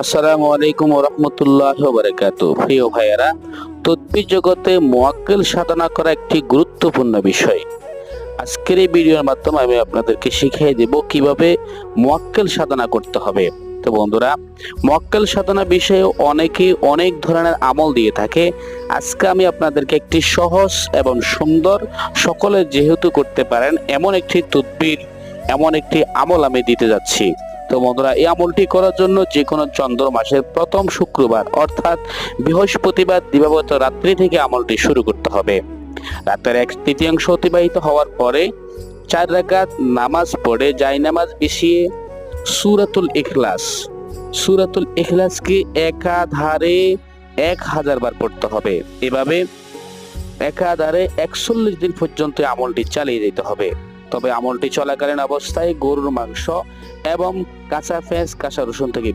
আসসালামু আলাইকুম রহমতুল্লাহ বারাকাত প্রিয় ভাইয়েরা তদ্বির জগতে মোয়াক্কেল সাধনা করা একটি গুরুত্বপূর্ণ বিষয়। আজকের এই ভিডিওর মাধ্যমে আমি আপনাদেরকে শিখিয়ে দেব কীভাবে মোয়াক্কেল সাধনা করতে হবে। তো বন্ধুরা, মোয়াক্কেল সাধনা বিষয়ে অনেকেই অনেক ধরনের আমল দিয়ে থাকে। আজকে আমি আপনাদেরকে একটি সহজ এবং সুন্দর সকলে যেহেতু করতে পারেন, এমন একটি তদ্বির, এমন একটি আমল আমি দিতে যাচ্ছি। তো বন্ধুরা, এই আমলটি করার জন্য যে কোনো চন্দ্র মাসের প্রথম শুক্রবার, অর্থাৎ বৃহস্পতিবার, দিবাগত রাত্রি থেকে আমলটি শুরু করতে হবে। রাতের এক তৃতীয়াংশ অতিবাহিত হওয়ার পরে চার রাকাত নামাজ পড়ে জাই নামাজ বিছিয়ে সুরাতুল ইখলাস। সুরাতুল ইখলাসকে একাধারে এক হাজার বার পড়তে হবে। এভাবে একাধারে একচল্লিশ দিন পর্যন্ত আমলটি চালিয়ে যেতে হবে। তবে আমলটি চলাকালীন অবস্থায় গরুর মাংস এবং কাঁচা পেঁয়াজ কাঁচা রসুন থেকে